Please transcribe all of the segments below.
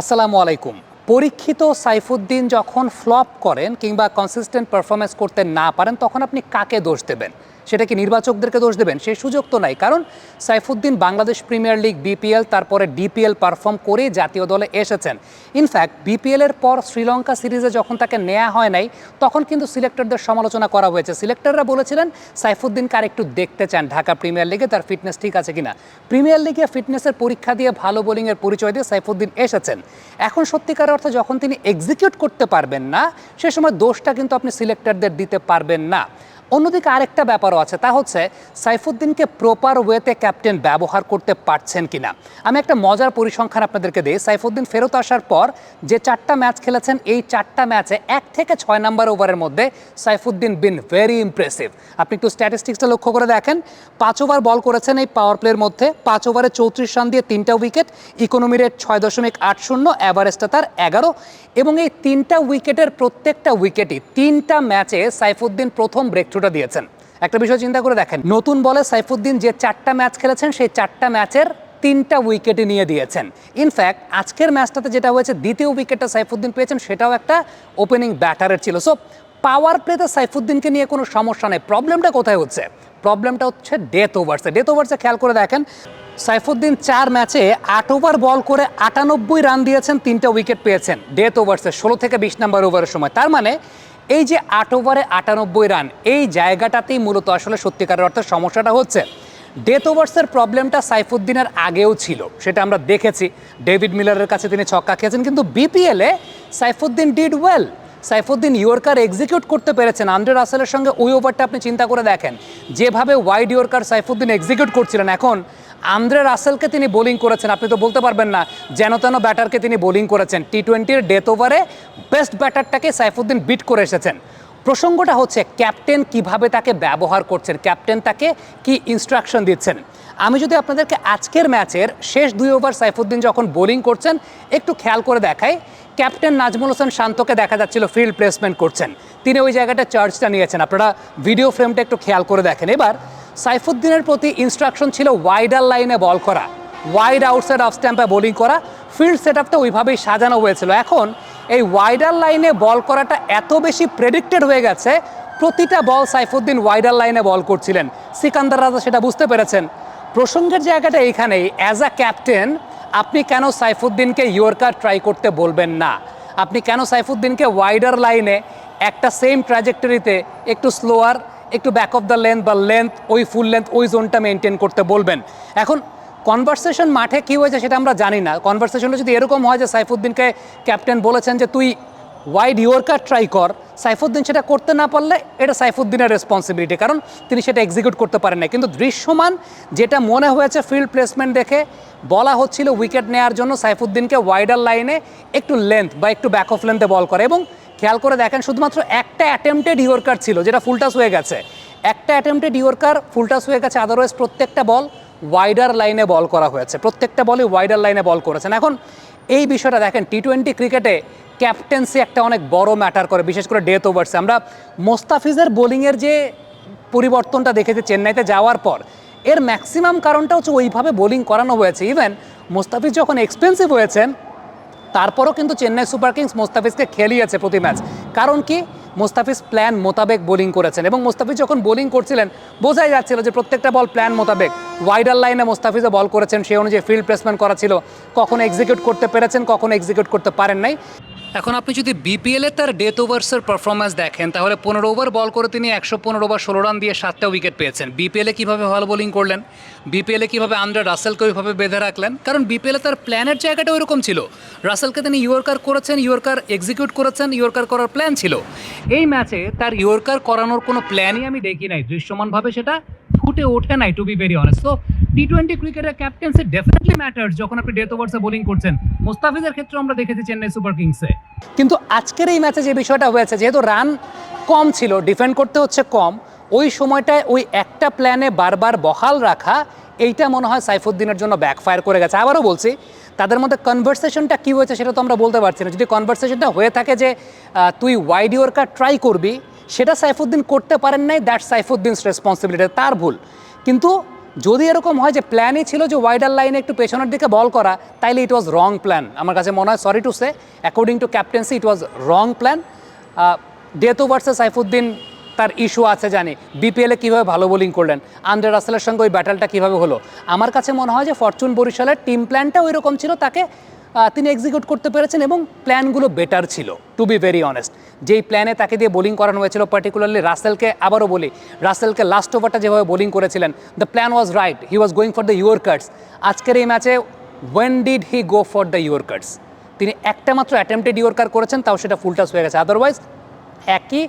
আসসালামু আলাইকুম। পরীক্ষিত সাইফুদ্দিন যখন ফ্লপ করেন কিংবা কনসিস্টেন্ট পারফরমেন্স করতে না পারেন, তখন আপনি কাকে দোষ দেবেন? সেটা কি নির্বাচকদেরকে দোষ দেবেন? সেই সুযোগ তো নাই। কারণ Saifuddin Bangladesh premier league, BPL, তারপরে ডিপিএল পারফর্ম করে জাতীয় দলে এসেছেন। ইনফ্যাক্ট বিপিএলের পর শ্রীলঙ্কা সিরিজে যখন তাকে নেওয়া হয় নাই, তখন কিন্তু সিলেক্টরদের সমালোচনা করা হয়েছে। সিলেক্টররা বলেছিলেন, সাইফুদ্দিনকে আর একটু দেখতে চান ঢাকা প্রিমিয়ার লিগে, তার ফিটনেস ঠিক আছে কিনা। প্রিমিয়ার লিগে ফিটনেসের পরীক্ষা দিয়ে ভালো বোলিংয়ের পরিচয় দিয়ে সাইফুদ্দিন এসেছেন। এখন সত্যিকার অর্থে যখন তিনি এক্সিকিউট করতে পারবেন না, সে সময় দোষটা কিন্তু আপনি সিলেক্টরদের দিতে পারবেন না। অন্যদিকে আরেকটা ব্যাপারও আছে, তা হচ্ছে সাইফুদ্দিনকে প্রপার ওয়েতে ক্যাপ্টেন ব্যবহার করতে পারছেন কিনা। আমি একটা মজার পরিসংখ্যান আপনাদেরকে দিই, সাইফুদ্দিন ফেরত আসার পর যে চারটা ম্যাচ খেলেছেন, এই চারটা ম্যাচে এক থেকে ছয় নাম্বার ওভারের মধ্যে সাইফুদ্দিন বিন ভেরি ইমপ্রেসিভ আপনি একটু স্ট্যাটিস্টিক্সটা লক্ষ্য করে দেখেন, পাঁচ ওভার বল করেছেন এই পাওয়ার প্লের মধ্যে, পাঁচ ওভারে চৌত্রিশ রান দিয়ে তিনটা উইকেট ইকোনমি রেট ছয় দশমিক আট শূন্য অ্যাভারেজটা তার এগারো। এবং এই তিনটা উইকেটের প্রত্যেকটা উইকেটই তিনটা ম্যাচে সাইফুদ্দিন প্রথম ব্রেক থ্রুটা দিয়েছেন। একটা বিষয় চিন্তা করে দেখেন, নতুন বলে সাইফুদ্দিন যে চারটা ম্যাচ খেলেছেন, সেই চারটা ম্যাচের তিনটা উইকেটে নিয়ে দিয়েছেন। ইনফ্যাক্ট আজকের ম্যাচটাতে যেটা হয়েছে, দ্বিতীয় উইকেটটা সাইফুদ্দিন পেয়েছেন, সেটাও একটা ওপেনিং ব্যাটারের ছিল। সো পাওয়ার প্লেতে সাইফুদ্দিনকে নিয়ে কোনো সমস্যা নেই। প্রবলেমটা কোথায় হচ্ছে? প্রবলেমটা হচ্ছে ডেথ ওভার্সে ডেথ ওভার্সে খেয়াল করে দেখেন, সাইফুদ্দিন চার ম্যাচে আট ওভার বল করে আটানব্বই রান দিয়েছেন, তিনটা উইকেট পেয়েছেন। ডেথ ওভার্সে ষোলো থেকে বিশ নাম্বার ওভারের সময়। তার মানে এই যে আট ওভারে আটানব্বই রান, এই জায়গাটাতেই মূলত আসলে সত্যিকারের অর্থে সমস্যাটা হচ্ছে। ডেথ ওভার্সের প্রবলেমটা সাইফুদ্দিনের আগেও ছিল, সেটা আমরা দেখেছি। ডেভিড মিলারের কাছে তিনি ছক্কা খেয়েছেন, কিন্তু বিপিএলে Saifuddin did well Saifuddin yorker execute করতে পেরেছেন। আন্দ্রে রাসেলের সঙ্গে ওই ওভারটা আপনি চিন্তা করে দেখেন। যেভাবে ওয়াইড ইয়র্কার সাইফুদ্দিন এক্সিকিউট করছিলেন, এখন আন্দ্রে রাসেলকে তিনি বোলিং করেছেন, আপনি তো বলতে পারবেন না, যেন তেন ব্যাটারকে তিনি বোলিং করেছেন। টি টোয়েন্টির ডেথ ওভারে বেস্ট ব্যাটারটাকে সাইফুদ্দিন বিট করে এসেছেন। প্রসঙ্গটা হচ্ছে ক্যাপ্টেন কীভাবে তাকে ব্যবহার করছেন ক্যাপ্টেন তাকে কি ইনস্ট্রাকশন দিচ্ছেন? আমি যদি আপনাদেরকে আজকের ম্যাচের শেষ দুই ওভার সাইফুদ্দিন যখন বোলিং করছেন, একটু খেয়াল করে দেখাই ক্যাপ্টেন নাজমুল হোসেন শান্তকে দেখা যাচ্ছিল ফিল্ড প্লেসমেন্ট করছেন। তিনি ওই জায়গাটা চার্জটা নিয়েছেন। আপনারা ভিডিও ফ্রেমটা একটু খেয়াল করে দেখেন। এবার সাইফুদ্দিনের প্রতি ইনস্ট্রাকশন ছিল ওয়াইডার লাইনে বল করা ওয়াইড আউটসাইড অফ স্ট্যাম্পে বোলিং করা ফিল্ড সেট আপটা ওইভাবেই সাজানো হয়েছিল। এখন এই ওয়াইডার লাইনে বল করাটা এত বেশি প্রেডিক্টেড হয়ে গেছে, প্রতিটা বল সাইফুদ্দিন ওয়াইডার লাইনে বল করছিলেন। সিকান্দার রাজা সেটা বুঝতে পেরেছেন। প্রসঙ্গের জায়গাটা এইখানেই অ্যাজ আ ক্যাপ্টেন আপনি কেন সাইফুদ্দিনকে ইয়র্কার ট্রাই করতে বলবেন না? আপনি কেন সাইফুদ্দিনকে ওয়াইডার লাইনে একটা সেম ট্র্যাজেক্টরিতে একটু স্লোয়ার একটু ব্যাক অফ দ্য লেন্থ বা লেন্থ ওই ফুল লেন্থ ওই জোনটা মেনটেন করতে বলবেন। এখন কনভারসেশন মাঠে কী হয়েছে সেটা আমরা জানি না। কনভারসেশনটা যদি এরকম হয় যে সাইফুদ্দিনকে ক্যাপ্টেন বলেছেন যে তুই ওয়াইড ইয়র্কার ট্রাই কর, সাইফুদ্দিন সেটা করতে না পারলে এটা সাইফুদ্দিনের রেসপন্সিবিলিটি কারণ তিনি সেটা এক্সিকিউট করতে পারেন না কিন্তু দৃশ্যমান যেটা মনে হয়েছে ফিল্ড প্লেসমেন্ট দেখে, বলা হচ্ছিল উইকেট নেওয়ার জন্য সাইফুদ্দিনকে ওয়াইডার লাইনে একটু লেন্থ বা একটু ব্যাক অফ লেন্থে বল করে এবং খেয়াল করে দেখেন, শুধুমাত্র একটা অ্যাটেম্পটেড ইয়র্কার ছিল, যেটা ফুলটাস হয়ে গেছে। একটা অ্যাটেম্পটেড ইয়র্কার ফুলটাস হয়ে গেছে আদারওয়াইজ প্রত্যেকটা বল ওয়াইডার লাইনে বল করা হয়েছে। প্রত্যেকটা বলই ওয়াইডার লাইনে বল করেছেন। এখন এই বিষয়টা দেখেন টি টোয়েন্টি ক্রিকেটে ক্যাপ্টেন্সি একটা অনেক বড় ম্যাটার করে, বিশেষ করে ডেথ ওভার্সে আমরা মোস্তাফিজের বোলিংয়ের যে পরিবর্তনটা দেখেছি চেন্নাইতে যাওয়ার পর, এর ম্যাক্সিমাম কারণটা হচ্ছে ওইভাবে বোলিং করানো হয়েছে। ইভেন মোস্তাফিজ যখন এক্সপেন্সিভ হয়েছেন তারপরও কিন্তু চেন্নাই সুপার কিংস মোস্তাফিজকে খেলিয়েছে প্রতি ম্যাচ। কারণ কি? মোস্তাফিজ প্ল্যান মোতাবেক বোলিং করেছেন এবং মোস্তাফিজ যখন বোলিং করছিলেন, বোঝাই যাচ্ছিল যে প্রত্যেকটা বল প্ল্যান মোতাবেক। ওয়াইডার লাইনে মোস্তাফিজও বল করেছেন সেই অনুযায়ী ফিল্ড প্লেসমেন্ট করা ছিল। কখনো এক্সিকিউট করতে পেরেছেন, কখনো এক্সিকিউট করতে পারেন নাই। এখন আপনি যদি বিপিএলে তার ডেথ ওভার্সের পারফরমেন্স দেখেন, তাহলে পনেরো ওভার বল করে তিনি একশো পনেরো ওভার ষোলো রান দিয়ে সাতটা উইকেট পেয়েছেন। বিপিএলে কীভাবে ভালো বোলিং করলেন? বিপিএলে কীভাবে আন্দ্রে রাসেলকে ওইভাবে বেঁধে রাখলেন? কারণ বিপিএলে তার প্ল্যানের জায়গাটা ওইরকম ছিল। রাসেলকে তিনি ইয়র্কার করেছেন ইয়র্কার এক্সিকিউট করেছেন ইয়র্কার করার প্ল্যান ছিল। এই ম্যাচে তার ইয়র্কার করানোর কোনো প্ল্যানই আমি দেখি নাই। দৃশ্যমানভাবে সেটা ফুটে ওঠে নাই টু বি ভেরি অনেস্ট তো টি টোয়েন্টি ক্রিকেটের ক্যাপ্টেন্সি ডেফিনেটলি ম্যাটার্স যখন আপনি ডেথ ওভার্সে বোলিং করছেন। মোস্তাফিজের ক্ষেত্রে আমরা দেখেছি চেন্নাই সুপার কিংসে। কিন্তু আজকের এই ম্যাচে যে বিষয়টা হয়েছে, যেহেতু রান কম ছিল ডিফেন্ড করতে হচ্ছে কম, ওই সময়টায় ওই একটা প্ল্যানে বারবার বহাল রাখা, এইটা মনে হয় সাইফুদ্দিনের জন্য ব্যাকফায়ার করে গেছে। আবারও বলছি, তাদের মধ্যে কনভারসেশনটা কী হয়েছে সেটা তো আমরা বলতে পারছি না। যদি কনভারসেশনটা হয়ে থাকে যে তুই ওয়াইড ইয়র্কার ট্রাই করবি, সেটা সাইফুদ্দিন করতে পারেন নাই দ্যাট সাইফুদ্দিনস রেসপন্সিবিলিটি তার ভুল। কিন্তু যদি এরকম হয় যে প্ল্যানই ছিল যে ওয়াইডার লাইনে একটু পেছনের দিকে বল করা, তাইলে ইট ওয়াজ রং প্ল্যান আমার কাছে মনে হয় sorry to say according to captaincy it was wrong plan death ভার্সে Saifuddin তার ইস্যু আছে জানি। বিপিএলে কীভাবে ভালো বোলিং করলেন? আন্দ্রে রাসেলের সঙ্গে ওই ব্যাটেলটা কীভাবে হলো? আমার কাছে মনে হয় যে ফরচুন বরিশালের টিম প্ল্যানটা ওই রকম ছিল, তাকে তিনি এক্সিকিউট করতে পেরেছেন এবং প্ল্যানগুলো বেটার ছিল টু বি ভেরি অনেস্ট যেই প্ল্যানে তাকে দিয়ে বোলিং করানো হয়েছিল পার্টিকুলারলি রাসেলকে আবারও বলি রাসেলকে লাস্ট ওভারটা যেভাবে বোলিং করেছিলেন the plan was right he was going for the yorkers আজকের এই ম্যাচে when did he go for the yorkers তিনি একটা মাত্র অ্যাটেম্পটেড ইয়র্কার করেছেন, তাও সেটা ফুলটাস হয়ে গেছে। আদারওয়াইজ একই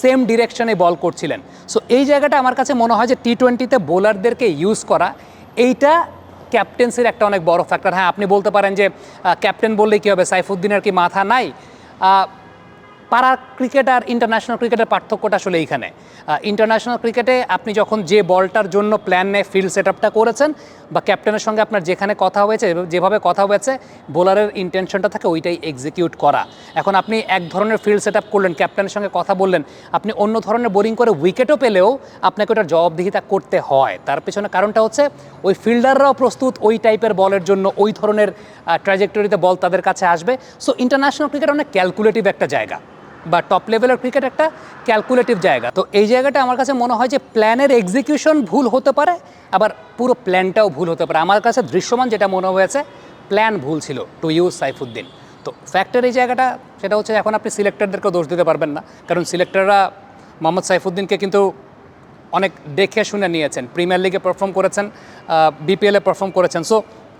সেম ডিরেকশনে বল করছিলেন। সো এই জায়গাটা আমার কাছে মনে হয় যে টি টোয়েন্টিতে বোলারদেরকে ইউজ করা, এইটা ক্যাপ্টেন্সির একটা অনেক বড় ফ্যাক্টর হ্যাঁ আপনি বলতে পারেন যে ক্যাপ্টেন বললে কী হবে? সাইফুদ্দিনের কি মাথা নাই? পাড়ার ক্রিকেট আর ইন্টারন্যাশনাল ক্রিকেটের পার্থক্যটা আসলে এইখানে। ইন্টারন্যাশনাল ক্রিকেটে আপনি যখন যে বলটার জন্য প্ল্যান নিয়ে ফিল্ড সেট আপটা করেছেন বা ক্যাপ্টেনের সঙ্গে আপনার যেখানে কথা হয়েছে, যেভাবে কথা হয়েছে বোলারের ইন্টেনশনটা থাকে ওইটাই এক্সিকিউট করা। এখন আপনি এক ধরনের ফিল্ড সেট আপ করলেন ক্যাপ্টেনের সঙ্গে কথা বললেন, আপনি অন্য ধরনের বোলিং করে উইকেটও পেলেও আপনাকে ওটার জবাবদিহিতা করতে হয়। তার পেছনে কারণটা হচ্ছে ওই ফিল্ডাররাও প্রস্তুত ওই টাইপের বলের জন্য, ওই ধরনের ট্র্যাজেক্টরিতে বল তাদের কাছে আসবে। সো ইন্টারন্যাশনাল ক্রিকেট অনেক ক্যালকুলেটিভ একটা জায়গা। বা টপ লেভেলের ক্রিকেট একটা ক্যালকুলেটিভ জায়গা। তো এই জায়গাটা আমার কাছে মনে হয় যে প্ল্যানের এক্সিকিউশন ভুল হতে পারে, আবার পুরো প্ল্যানটাও ভুল হতে পারে। আমার কাছে দৃশ্যমান যেটা মনে হয়েছে প্ল্যান ভুল ছিল টু ইউজ সাইফুদ্দিন। তো ফ্যাক্টর এই জায়গাটা, সেটা হচ্ছে এখন আপনি সিলেক্টরদেরকেও দোষ দিতে পারবেন না, কারণ সিলেক্টররা মোহাম্মদ সাইফুদ্দিনকে কিন্তু অনেক দেখে শুনে নিয়েছেন প্রিমিয়ার লিগে পারফর্ম করেছেন বিপিএলে পারফর্ম করেছেন। সো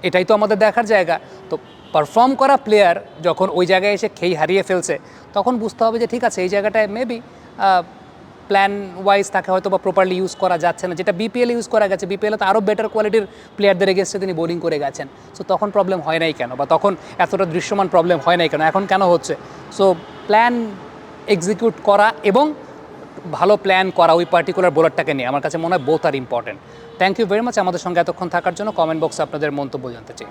এটাই তো আমাদের দেখার জায়গা। তো পারফর্ম করা প্লেয়ার যখন ওই জায়গায় এসে খেই হারিয়ে ফেলছে, তখন বুঝতে হবে যে ঠিক আছে, এই জায়গাটায় মেবি প্ল্যান ওয়াইজ তাকে হয়তো বা প্রপারলি ইউজ করা যাচ্ছে না। যেটা বিপিএল ইউজ করা গেছে বিপিএলে তো আরও বেটার কোয়ালিটির প্লেয়ারদের এগেনস্টে তিনি বোলিং করে গেছেন। সো তখন প্রবলেম হয় নাই কেন? বা তখন এতটা দৃশ্যমান প্রবলেম হয় নাই কেন? এখন কেন হচ্ছে? সো প্ল্যান এক্সিকিউট করা এবং ভালো প্ল্যান করা ওই পার্টিকুলার বোলারটাকে নিয়ে। আমার কাছে মনে হয় both are important thank you very much আমাদের সঙ্গে এতক্ষণ থাকার জন্য। কমেন্ট বক্সে আপনাদের মন্তব্য জানতে চাই।